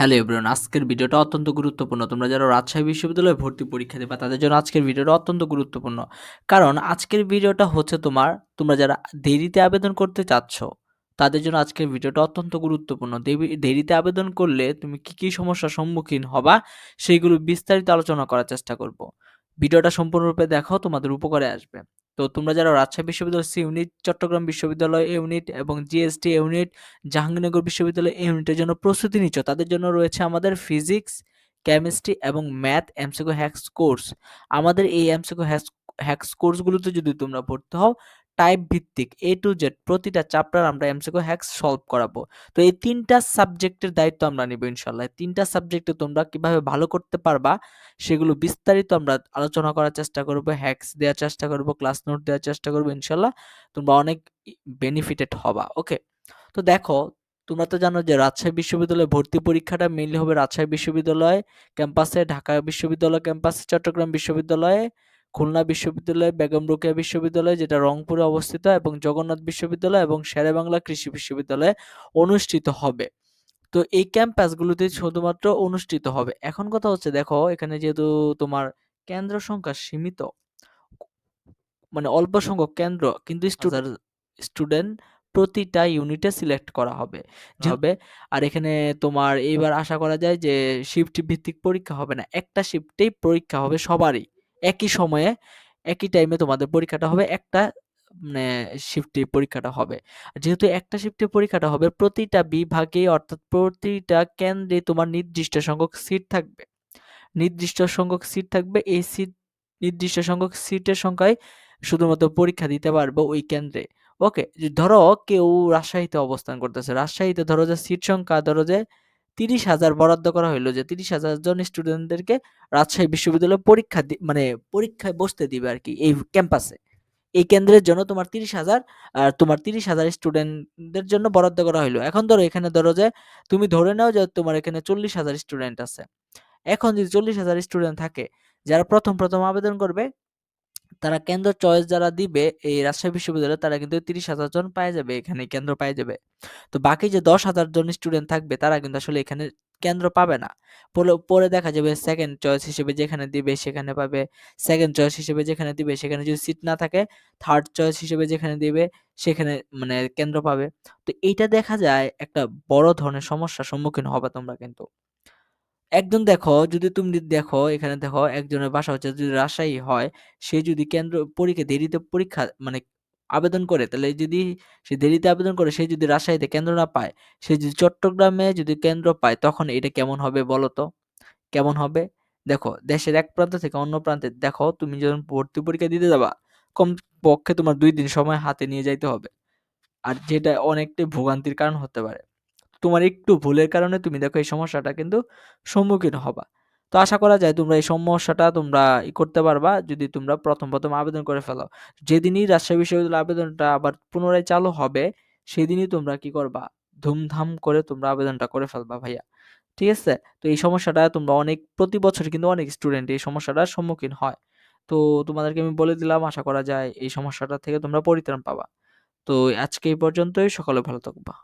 Hello everyone, আজকের ভিডিওটা অত্যন্ত গুরুত্বপূর্ণ। তোমরা যারা রাজশাহী বিশ্ববিদ্যালয়ে ভর্তি পরীক্ষা দেবা, তাদের জন্য আজকের ভিডিওটা অত্যন্ত গুরুত্বপূর্ণ। কারণ আজকের ভিডিওটা হচ্ছে তোমার, তোমরা যারা দেরিতে আবেদন করতে চাচ্ছ, তাদের জন্য আজকের ভিডিওটা অত্যন্ত গুরুত্বপূর্ণ। দেরিতে আবেদন করলে তুমি কি কি সমস্যার সম্মুখীন হবা, সেইগুলো বিস্তারিত আলোচনা করার চেষ্টা করব। ভিডিওটা সম্পূর্ণরূপে দেখো, তোমাদের উপকারে আসবে। তো তোমরা যারা রাজশাহী বিশ্ববিদ্যালয়, সি ইউনিট, চট্টগ্রাম বিশ্ববিদ্যালয় ইউনিট এবং জিএসটি ইউনিট, জাহাঙ্গীরনগর বিশ্ববিদ্যালয় ইউনিটের জন্য প্রস্তুতি নিচ্ছ। তাদের জন্য রয়েছে আমাদের ফিজিক্স, কেমিস্ট্রি এবং ম্যাথ এমসিকিউ হ্যাক্স কোর্স। আমাদের এই এমসিকিউ হ্যাক্স হ্যাক্স কোর্সগুলোতে যদি তোমরা ভর্তি হও টাইপ ভিত্তিক এ টু জেড প্রতিটা চ্যাপ্টার আমরা এমসিকিউ হ্যাক্স সলভ করাবো। তো এই তিনটা সাবজেক্টের দায়িত্ব আমরা নিব ইনশাল্লাহ। তিনটা সাবজেক্টে তোমরা কীভাবে ভালো করতে পারবা, সেগুলো বিস্তারিত আমরা আলোচনা করার চেষ্টা করব হ্যাক্স দেওয়ার চেষ্টা করব ক্লাস নোট দেওয়ার চেষ্টা করব ইনশাল্লাহ। তোমরা অনেক বেনিফিটেড হবা ওকে তো দেখো, তোমরা তো জানো যে রাজশাহী বিশ্ববিদ্যালয়ে ভর্তি পরীক্ষাটা মেইনলি হবে রাজশাহী বিশ্ববিদ্যালয় ক্যাম্পাসে ঢাকা বিশ্ববিদ্যালয় ক্যাম্পাসে চট্টগ্রাম বিশ্ববিদ্যালয়ে খুলনা বিশ্ববিদ্যালয় বেগম রোকেয়া বিশ্ববিদ্যালয় যেটা রংপুরে অবস্থিত এবং জগন্নাথ বিশ্ববিদ্যালয় এবং শেরেবাংলা কৃষি বিশ্ববিদ্যালয়ে অনুষ্ঠিত হবে। তো এই ক্যাম্পাসগুলোতে শুধুমাত্র অনুষ্ঠিত হবে। এখন কথা হচ্ছে দেখো এখানে যেহেতু তোমার কেন্দ্র সংখ্যা সীমিত মানে অল্প সংখ্যক কেন্দ্র কিন্তু স্টুডেন্ট প্রতিটা ইউনিটে সিলেক্ট করা হবে। হবে আর এখানে তোমার এইবার আশা করা যায় যে শিফট ভিত্তিক পরীক্ষা হবে না। একটা শিফটেই পরীক্ষা হবে সবারই। একই সময়ে, একই টাইমে তোমাদের পরীক্ষাটা হবে, একটা মানে শিফটে পরীক্ষাটা হবে। যেহেতু একটা শিফটে পরীক্ষাটা হবে, প্রতিটা বিভাগে অর্থাৎ প্রতিটা কেন্দ্রে তোমার নির্দিষ্ট সংখ্যক সিট থাকবে। নির্দিষ্ট সংখ্যক সিট থাকবে, এই সিট নির্দিষ্ট সংখ্যক সিটের সংখ্যায় শুধুমাত্র পরীক্ষা দিতে পারব ওই কেন্দ্রে। ওকে ধরো কেউ রাজশাহীতে অবস্থান করতেছে। রাজশাহীতে ধরো যে সিট সংখ্যা, ধরো যে তিরিশ হাজার বরাদ্দ করা হইল যে তিরিশ হাজার জন স্টুডেন্টদেরকে রাজশাহী বিশ্ববিদ্যালয়ে পরীক্ষা মানে পরীক্ষায় বসতে দিবে আর কি এই ক্যাম্পাসে এই কেন্দ্রের জন্য তোমার তিরিশ হাজার আর তোমার তিরিশ হাজার স্টুডেন্টদের জন্য বরাদ্দ করা হইল। এখন ধরো এখানে ধরো যে তুমি ধরে নাও যে তোমার এখানে চল্লিশ হাজার স্টুডেন্ট আছে। এখন যদি চল্লিশ হাজার স্টুডেন্ট থাকে, যারা প্রথম প্রথম আবেদন করবে তারা কেন্দ্র চয়েস যারা দিবে, এই রাজশাহী বিশ্ববিদ্যালয়ে তারা কিন্তু তিরিশ হাজার জন পায়ে যাবে, এখানে কেন্দ্র পায়ে যাবে। তো বাকি যে দশ হাজার জন স্টুডেন্ট থাকবে, তারা কিন্তু আসলে এখানে কেন্দ্র পাবে না। পরে দেখা যাবে সেকেন্ড চয়েস হিসেবে যেখানে দিবে, সেখানে পাবে। সেকেন্ড চয়েস হিসেবে যেখানে দিবে, সেখানে যদি সিট না থাকে থার্ড চয়েস হিসেবে যেখানে দিবে, সেখানে মানে কেন্দ্র পাবে। তো এইটা দেখা যায় একটা বড় ধরনের সমস্যার সম্মুখীন হবে তোমরা কিন্তু। একজন দেখো, যদি তুমি দেখো, এখানে দেখো, একজনের বাসা হচ্ছে যদি রাজশাহী হয়, সে যদি কেন্দ্র পরীক্ষা, দেরিতে পরীক্ষা মানে আবেদন করে, তাহলে যদি সে দেরিতে আবেদন করে, সে যদি রাজশাহীতে কেন্দ্র না পায়, সে যদি চট্টগ্রামে যদি কেন্দ্র পায়, তখন এটা কেমন হবে বলো তো? কেমন হবে? দেখো, দেশের এক প্রান্ত থেকে অন্য প্রান্তে, দেখো, তুমি যখন ভর্তি পরীক্ষা দিতে যাবা কম পক্ষে তোমার দুই দিন সময় হাতে নিয়ে যাইতে হবে। আর যেটা অনেকটাই ভোগান্তির কারণ হতে পারে। তোমার একটু ভুলের কারণে তুমি দেখো এই সমস্যাটা কিন্তু সম্মুখীন হবা। তো আশা করা যায় তোমরা এই সমস্যাটা তোমরা ই করতে পারবা যদি তোমরা প্রথম প্রথম আবেদন করে ফেলো। যেদিনই রাজশাহী বিশ্ববিদ্যালয় আবেদনটা আবার পুনরায় চালু হবে, সেদিনই তোমরা কি করবা? ধুমধাম করে তোমরা আবেদনটা করে ফেলবা ভাইয়া। ঠিক আছে? তো এই সমস্যাটা তোমরা অনেক, প্রতি বছর কিন্তু অনেক স্টুডেন্ট এই সমস্যাটার সম্মুখীন হয়। তো তোমাদেরকে আমি বলে দিলাম, আশা করা যায় এই সমস্যাটা থেকে তোমরা পরিত্রাণ পাবা। তো আজকে এই পর্যন্তই, সকলে ভালো থাকবা।